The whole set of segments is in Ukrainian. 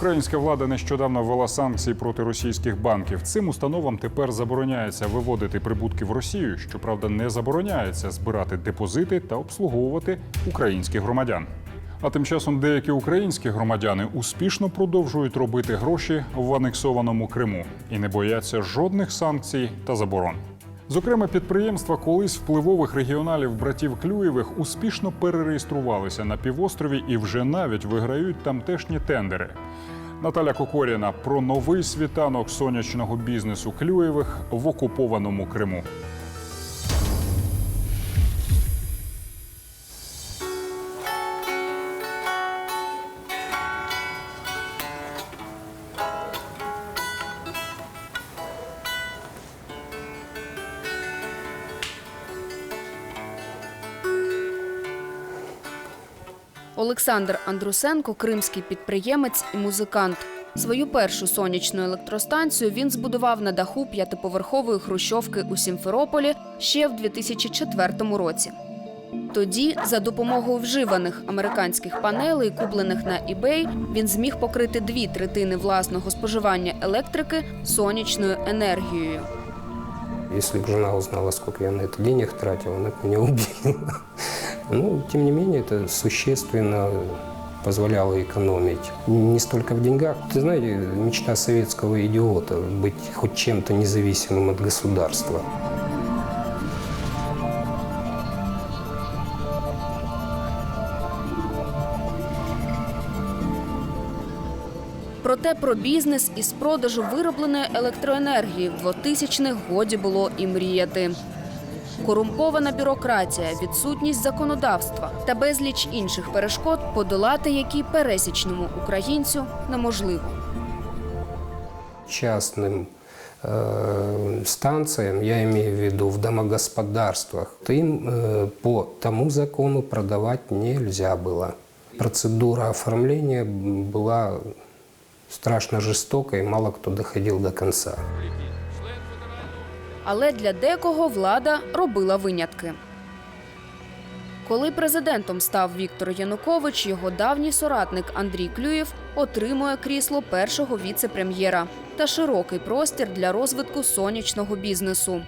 Українська влада нещодавно ввела санкції проти російських банків. Цим установам тепер забороняється виводити прибутки в Росію. Щоправда, не забороняється збирати депозити та обслуговувати українських громадян. А тим часом деякі українські громадяни успішно продовжують робити гроші в анексованому Криму і не бояться жодних санкцій та заборон. Зокрема, підприємства колись впливових регіоналів братів Клюєвих успішно перереєструвалися на півострові і вже навіть виграють тамтешні тендери. Наталя Кокоріна про новий світанок сонячного бізнесу Клюєвих в окупованому Криму. Олександр Андрусенко кримський підприємець і музикант. Свою першу сонячну електростанцію він збудував на даху п'ятиповерхової хрущовки у Сімферополі ще в 2004 році. Тоді, за допомогою вживаних американських панелей, куплених на eBay, він зміг покрити дві третини власного споживання електрики сонячною енергією. Если бы жена узнала, сколько я на это денег тратил, она бы меня убила. Ну, тем не менее, это существенно позволяло экономить. Не столько в деньгах. Ты знаете, мечта советского идиота – быть хоть чем-то независимым от государства. Проте про бізнес із продажу виробленої електроенергії в 2000-х годі було і мріяти. Корумпована бюрократія, відсутність законодавства та безліч інших перешкод, подолати які пересічному українцю неможливо. частным э, станциям, я имею в виду в домогосподарствах, то им э, по тому закону продавать нельзя было. Процедура оформления была страшно жестокой, мало кто доходил до конца. Але для декого влада робила винятки. Коли президентом став Віктор Янукович, його давній соратник Андрій Клюєв отримує крісло першого віце-прем'єра та широкий простір для розвитку сонячного бізнесу.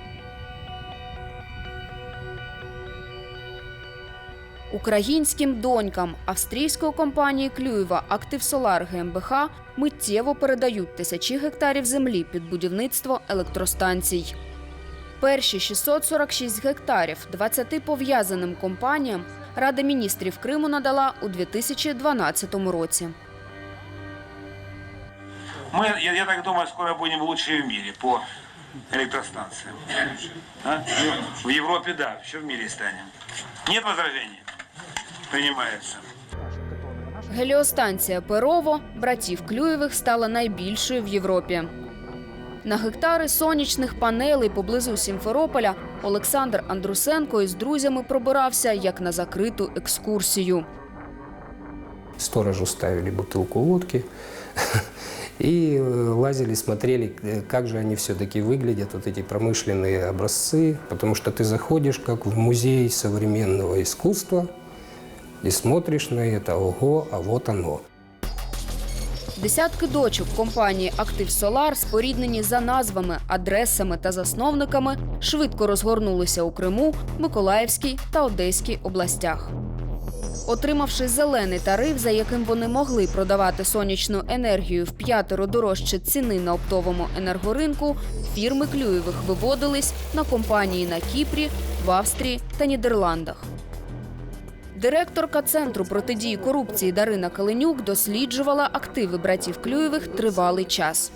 Українським донькам австрійської компанії Клюєва Актив Солар ГМБХ миттєво передають тисячі гектарів землі під будівництво електростанцій. Перші 646 гектарів 20 пов'язаним компаніям Рада міністрів Криму надала у 2012 році. Мы, я, я так думаю, скоро будем лучшие в мире по электростанциям. А? В Европе, да, еще в мире станем. Нет возражений? Принимается. Геліостанція Перово братів Клюєвих стала найбільшою в Європі. На гектари сонячних панелей поблизу Сімферополя Олександр Андрусенко із друзями пробирався як на закриту екскурсію. Сторожу ставили бутылку водки и э, лазили, смотрели, э, как же они все-таки выглядят, вот эти промышленные образцы, потому что ты заходишь как в музей современного искусства и смотришь на это, ого, а вот оно. Десятки дочок компанії Актив Солар, споріднені за назвами, адресами та засновниками, швидко розгорнулися у Криму, Миколаївській та Одеській областях. Отримавши зелений тариф, за яким вони могли продавати сонячну енергію в п'ятеро дорожче ціни на оптовому енергоринку, фірми Клюєвих виводились на компанії на Кіпрі, в Австрії та Нідерландах. Директорка центру протидії корупції Дарина Каленюк досліджувала активи братів Клюєвих тривалий час.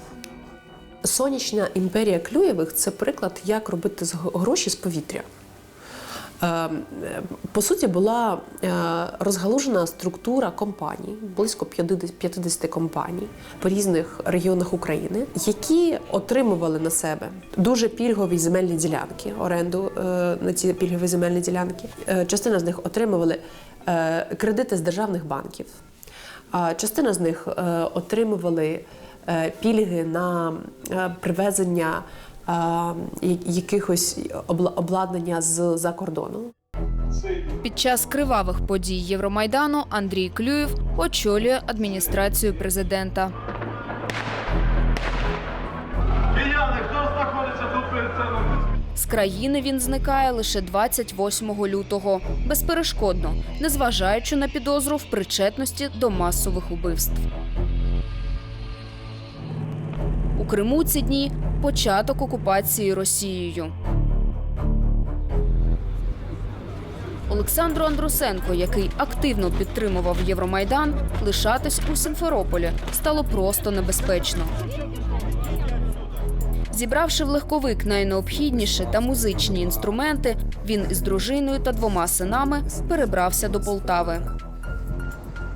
Сонячна імперія Клюєвих це приклад, як робити гроші з повітря. Е, е, По суті, була е, розгалужена структура компаній, близько 50 50 компаній по різних регіонах України, які отримували на себе дуже пільгові земельні ділянки, оренду е, на ці пільгові земельні ділянки. Частина з них отримували кредити з державних банків. А частина з них отримували пільги на привезення якихось обла- обладнання з-за кордону. Під час кривавих подій Євромайдану Андрій Клюєв очолює адміністрацію президента. З країни він зникає лише 28 лютого, безперешкодно, незважаючи на підозру в причетності до масових убивств. У Криму ці дні початок окупації Росією. Олександру Андрусенко, який активно підтримував Євромайдан, лишатись у Симферополі стало просто небезпечно. Зібравши в легковик найнеобхідніше та музичні інструменти, він із дружиною та двома синами перебрався до Полтави.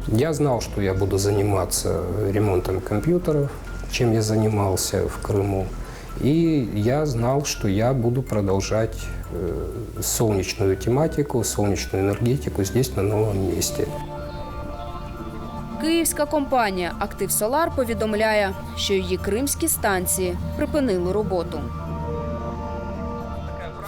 Я знал, что я буду заниматься ремонтом компьютеров, чем я занимался в Крыму. И я знал, что я буду продолжать э, солнечную тематику, солнечную энергетику здесь, на новом месте. Київська компанія Актив Солар повідомляє, що її кримські станції припинили роботу.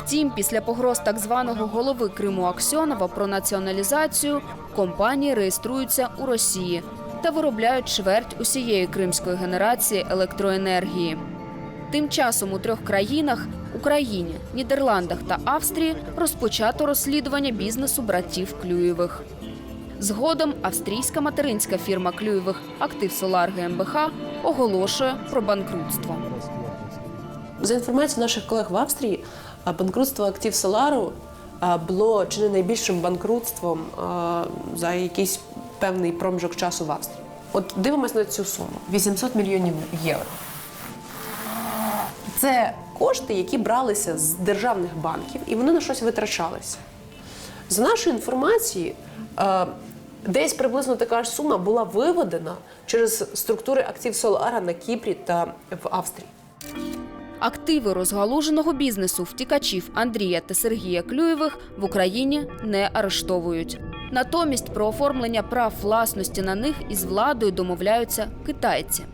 Втім, після погроз так званого голови Криму Аксьонова про націоналізацію компанії реєструються у Росії та виробляють чверть усієї кримської генерації електроенергії. Тим часом у трьох країнах Україні, Нідерландах та Австрії розпочато розслідування бізнесу братів Клюєвих. Згодом австрійська материнська фірма Клюєвих Актив Солар ГМБХ оголошує про банкрутство. За інформацією наших колег в Австрії, банкрутство актив Солару було чи не найбільшим банкрутством за якийсь певний проміжок часу в Австрії. От дивимось на цю суму: 800 мільйонів євро. Це кошти, які бралися з державних банків, і вони на щось витрачалися. За нашою інформацією, е, десь приблизно така ж сума була виведена через структури актив Солара на Кіпрі та в Австрії. Активи розгалуженого бізнесу втікачів Андрія та Сергія Клюєвих в Україні не арештовують. Натомість про оформлення прав власності на них із владою домовляються китайці.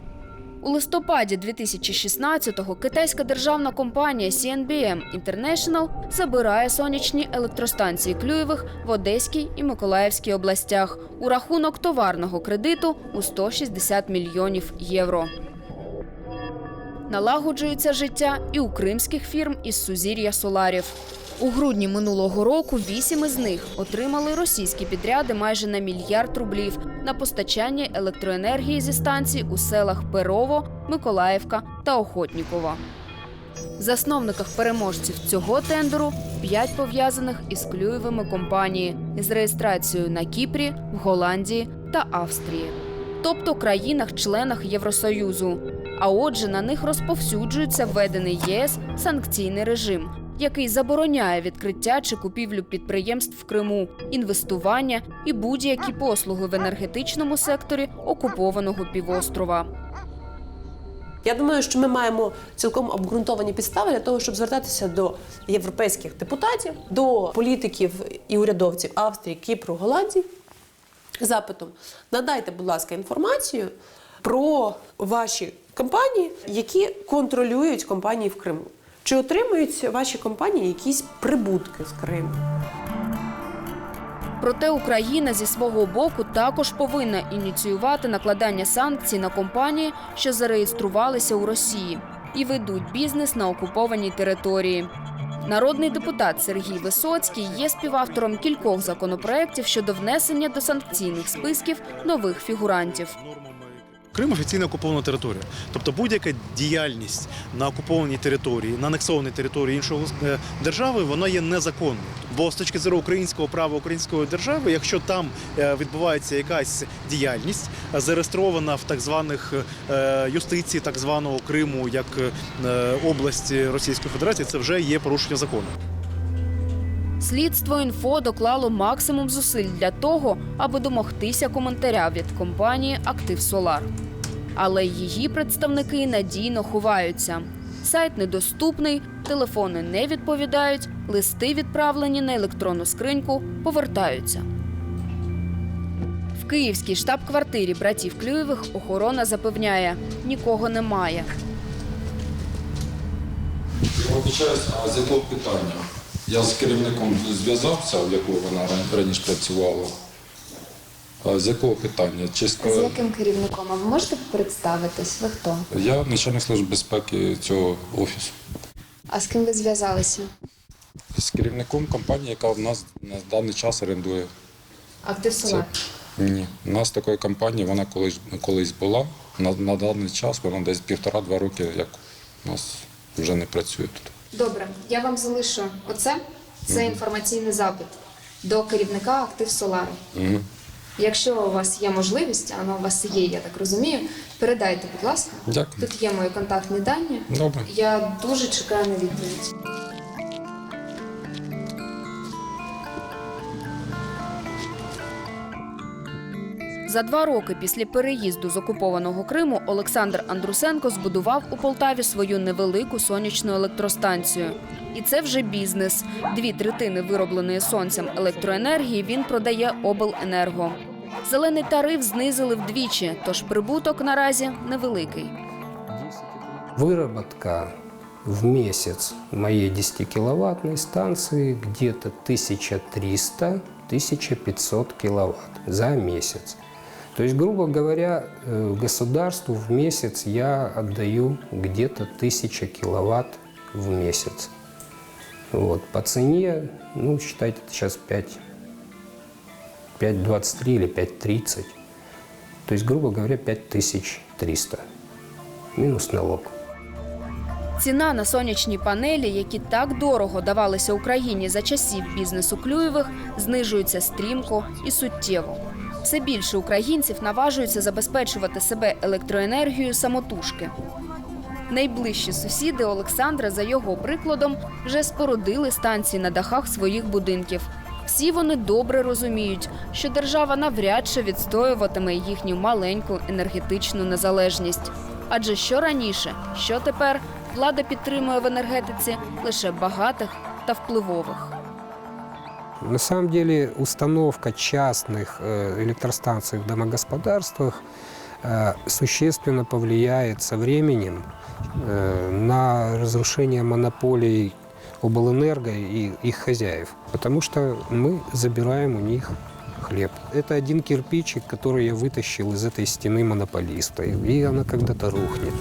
У листопаді 2016-го китайська державна компанія CNBM International забирає сонячні електростанції Клюєвих в Одеській і Миколаївській областях у рахунок товарного кредиту у 160 мільйонів євро. Налагоджується життя і у кримських фірм із сузір'я Соларів. У грудні минулого року вісім із них отримали російські підряди майже на мільярд рублів на постачання електроенергії зі станцій у селах Перово, Миколаївка та Охотнікова. Засновниках переможців цього тендеру п'ять пов'язаних із клюєвими компанії з реєстрацією на Кіпрі, в Голландії та Австрії, тобто країнах-членах Євросоюзу. А отже, на них розповсюджується введений ЄС санкційний режим, який забороняє відкриття чи купівлю підприємств в Криму, інвестування і будь-які послуги в енергетичному секторі окупованого півострова. Я думаю, що ми маємо цілком обґрунтовані підстави для того, щоб звертатися до європейських депутатів, до політиків і урядовців Австрії, Кіпру, Голландії запитом надайте, будь ласка, інформацію про ваші компанії, які контролюють компанії в Криму. Чи отримують ваші компанії якісь прибутки з Криму? Проте Україна зі свого боку також повинна ініціювати накладання санкцій на компанії, що зареєструвалися у Росії і ведуть бізнес на окупованій території. Народний депутат Сергій Висоцький є співавтором кількох законопроєктів щодо внесення до санкційних списків нових фігурантів. Крим офіційно окупована територія. Тобто будь-яка діяльність на окупованій території, на анексованій території іншого е, держави, вона є незаконною. Бо з точки зору українського права української держави, якщо там е, відбувається якась діяльність, е, зареєстрована в так званих юстиції так званого Криму як області Російської Федерації, це вже є порушення закону. Слідство інфо доклало максимум зусиль для того, аби домогтися коментаря від компанії Актив Солар. Але її представники надійно ховаються. Сайт недоступний, телефони не відповідають, листи, відправлені на електронну скриньку, повертаються. В київській штаб-квартирі братів Клюєвих охорона запевняє, нікого немає. Вибачаюсь, а з якого питання? Я з керівником зв'язався, в якого вона ран- раніше працювала. З якого питання? Чисто З яким керівником? А ви можете представитись? Ви хто? я начальник служби безпеки цього офісу. А з ким ви зв'язалися? З керівником компанії, яка в нас на даний час орендує. Актив Солар. Ні, у нас такої компанії вона колись колись була. На, на даний час вона десь півтора-два роки, як у нас вже не працює тут. Добре, я вам залишу оце. Це інформаційний запит до керівника Актив Солару. Угу. Якщо у вас є можливість, а вона у вас є, я так розумію, передайте, будь ласка. Дякую. Тут є мої контактні дані. Добре. Я дуже чекаю на відповідь. За два роки після переїзду з окупованого Криму Олександр Андрусенко збудував у Полтаві свою невелику сонячну електростанцію. І це вже бізнес. Дві третини виробленої сонцем електроенергії він продає обленерго. Зелений тариф знизили вдвічі, тож прибуток наразі невеликий. Выработка в месяц моей 10-киловаттной станции где-то 1300-1500 киловатт за месяц. То есть, грубо говоря, э, государству в месяц я отдаю где-то 1000 киловатт в месяц. Вот. По цене, ну, считайте, это сейчас 5, 5,23 или 5,30. То есть, грубо говоря, 5300 минус налог. Ціна на сонячні панелі, які так дорого давалися Україні за часів бізнесу Клюєвих, знижується стрімко і суттєво. Все більше українців наважуються забезпечувати себе електроенергією самотужки. Найближчі сусіди Олександра, за його прикладом, вже спорудили станції на дахах своїх будинків. Всі вони добре розуміють, що держава навряд чи відстоюватиме їхню маленьку енергетичну незалежність. Адже що раніше, що тепер влада підтримує в енергетиці лише багатих та впливових. На самом деле установка частных э, электростанций в домогосподарствах э, существенно повлияет со временем э, на разрушение монополий облэнерго и их хозяев, потому что мы забираем у них хлеб. Это один кирпичик, который я вытащил из этой стены монополиста, и она когда-то рухнет.